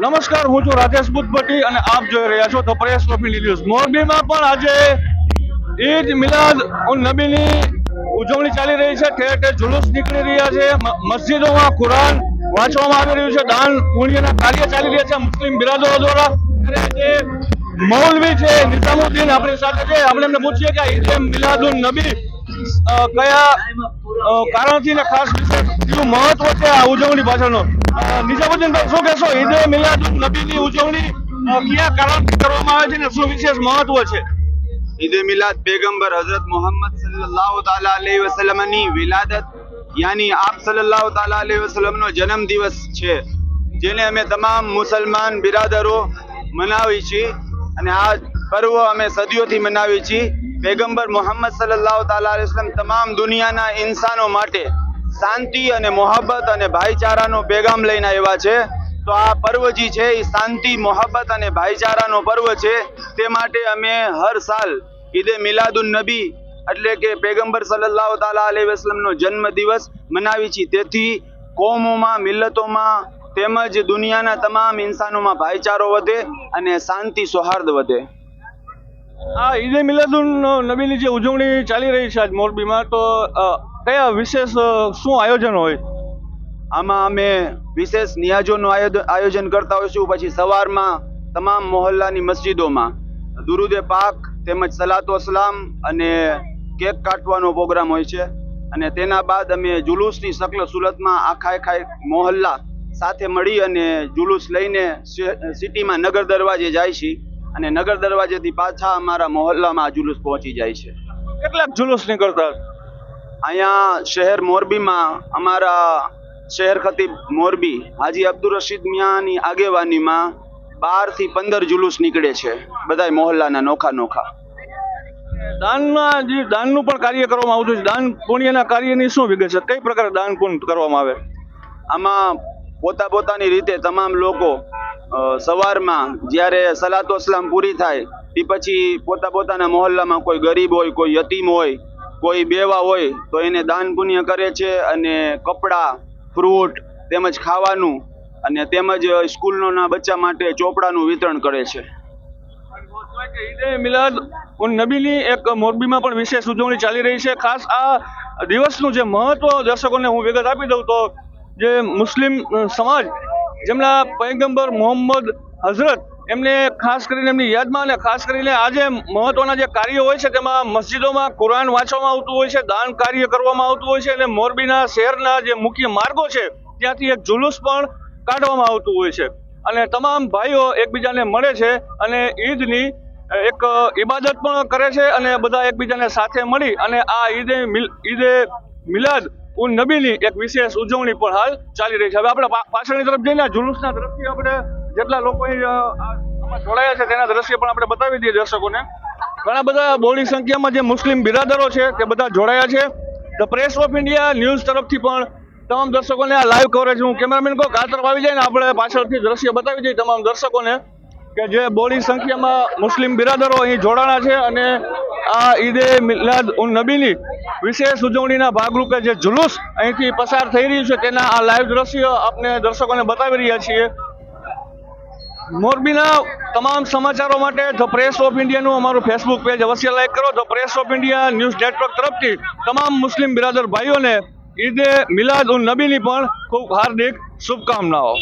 નમસ્કાર, હું છું રાજેશ બુદ્ધભટ્ટી અને આપ જોઈ રહ્યા છો ધ પ્રેસ ઓફ ન્યૂઝ. મોરબીમાં પણ આજે ઈદ મિલાદ ઉન નબીની ઉજવણી ચાલી રહી છે. ઠેર ઠેર જુલુસ નીકળી રહ્યા છે. મસ્જિદોમાં કુરાન વાંચવામાં આવી રહ્યું છે. દાન પુણ્યના કાર્ય ચાલી રહ્યા છે મુસ્લિમ બિરાદરો દ્વારા. મૌલવી છે, નિઝામુદ્દીન આપણી સાથે છે. આપણે એમને પૂછીએ કે ઈદ મિલાદુન નબી કયા કારણથી ને ખાસ વિશે મહત્વ છે આ ઉજવણી પાછળનું. અ, નિઝામુદ્દીન ભાઈ શું કહેશો? ઈદે મિલાદ નબીની ઉજવણી કયા કારણથી કરવામાં આવે છે ને શું વિશેષ મહત્વ છે? ઈદ મિલાદ પેગંબર હઝરત મોહમ્મદ સલ્લલ્લાહુ તાલા અલૈહિ વસલ્લમની વિલાદત યાની આપ સલ્લલ્લાહુ તાલા અલૈહિ વસલ્લમનો જન્મ દિવસ છે જેને અમે તમામ મુસલમાન બિરાદરો મનાવી છીએ અને આ પર્વ અમે સદીઓથી મનાવી છીએ. પેગંબર મોહમ્મદ સલ્લલ્લાહુ તાલા અલૈહિ વસલ્લમ તમામ દુનિયાના ઇન્સાનો માટે શાંતિ અને મોહબ્બત અને ભાઈચારાનો પેગામ લઈને આવ્યા છે. તો આ પર્વ જે છે એ શાંતિ, મોહબ્બત અને ભાઈચારાનો પર્વ છે. તે માટે અમે હર સાલ ઈદે મિલાદુન નબી એટલે કે પેગંબર સલ્લાહ તાલા અલી વસલમનો જન્મ દિવસ મનાવી છીએ. તેથી કોમોમાં, મિલ્લતોમાં તેમજ દુનિયાના તમામ ઇન્સાનોમાં ભાઈચારો વધે અને શાંતિ, સૌહાર્દ વધે. આ ઈદે મિલાદુન નબીની જે ઉજવણી ચાલી રહી છે આજ મોરબીમાં, તો કયા વિશેષ શું આયોજન હોય? આમાં અમે વિશેષ નિયાજોનું આયોજન કરતા હોઈશું. પછી સવારમાં તમામ મોહલ્લાની મસ્જિદોમાં. દુરુદે પાક તેમજ સલાતો અસલામ અને કેક કાટવાનો પ્રોગ્રામ હોય છે. અને તેના બાદ અમે જુલુસની શકલ સુરતમાં આખા આખા મોહલ્લા સાથે મળી અને જુલુસ લઈને સિટીમાં નગર દરવાજે જાય છે અને નગર દરવાજેથી પાછા અમારા મોહલ્લામાં જુલુસ પહોંચી જાય છે. કેટલાક જુલુસ નીકળતા? અહીંયા શહેર મોરબીમાં અમારા શહેર ખતીબ મોરબી હાજી અબ્દુલ રશીદ મિયાની આગેવાનીમાં બારથી પંદર જુલુસ નીકળે છે બધાય મોહલ્લાના નોખા નોખા. દાનના જે દાનનું પણ કાર્ય કરવામાં આવતું છે. દાન પુણ્યના કાર્યની શું વિગત છે? કઈ પ્રકારે દાન પુણ્ય કરવામાં આવે? આમાં પોતા પોતાની રીતે તમામ લોકો સવારમાં જ્યારે સલાતો અસલામ પૂરી થાય એ પછી પોતા પોતાના મોહલ્લામાં કોઈ ગરીબ હોય કોઈ યતીમ હોય કોઈ બેવા હોય તો એને દાન પુણ્ય કરે છે અને કપડાં ફ્રૂટ તેમજ ખાવાનું અને તેમજ સ્કૂલના બચ્ચા માટે ચોપડાનું વિતરણ કરે છે. મિલાદ ઉન નબીની એક મોરબીમાં પણ વિશેષ ઉજવણી ચાલી રહી છે. ખાસ આ દિવસનું જે મહત્વ દર્શકોને હું વિગત આપી દઉં તો જે મુસ્લિમ સમાજ જેમના પૈગંબર મોહમ્મદ હઝરત એમને ખાસ કરીને એમની યાદમાં અને ખાસ કરીને આજે મહત્વના જે કાર્યો હોય છે, તેમાં મસ્જિદોમાં કુરાન વાંચવામાં આવતું હોય છે, દાન કાર્ય કરવામાં આવતું હોય છે અને મોરબીના શહેરના જે મુખ્ય માર્ગો છે, ત્યાંથી એક જુલુસ પણ કાઢવામાં આવતું હોય છે. અને તમામ ભાઈઓ એકબીજાને મળે છે અને ઈદની એક ઇબાદત પણ કરે છે અને બધા એકબીજાને સાથે મળી અને આ ઈદે ઈદે મિલાદ ઉન નબીની એક વિશેષ ઉજવણી પણ હાલ ચાલી રહી છે. હવે આપણે પાછળની તરફ જઈને જુલુસના તરફથી આપણે જેટલા લોકો જોડાયા છે તેના દ્રશ્ય પણ આપણે બતાવી દઈએ દર્શકોને. ઘણા બધા બહોળી સંખ્યામાં જે મુસ્લિમ બિરાદરો છે તે બધા જોડાયા છે. The press of India news તરફથી પણ તમામ દર્શકોને આ લાઈવ કવરેજ હું કેમેરામેન કહું આ આવી જાય ને આપણે પાછળથી દ્રશ્ય બતાવી દઈએ તમામ દર્શકોને કે જે બોડી સંખ્યામાં મુસ્લિમ બિરાદરો અહીં જોડાણા છે અને આ ઈદે મિલાદ ઉન નબીની વિશેષ ઉજવણીના ભાગરૂપે જે જુલુસ અહીંથી પસાર થઈ રહ્યું છે તેના આ લાઈવ દ્રશ્ય આપને દર્શકોને બતાવી રહ્યા છીએ. મોરબીના તમામ સમાચારો માટે ધ પ્રેસ ઓફ ઇન્ડિયાનું અમારું ફેસબુક પેજ અવશ્ય લાઈક કરો. The press of India news network તરફથી તમામ મુસ્લિમ બિરાદર ભાઈઓને ઈદે મિલાદ ઉન નબીની પણ ખૂબ હાર્દિક શુભકામનાઓ.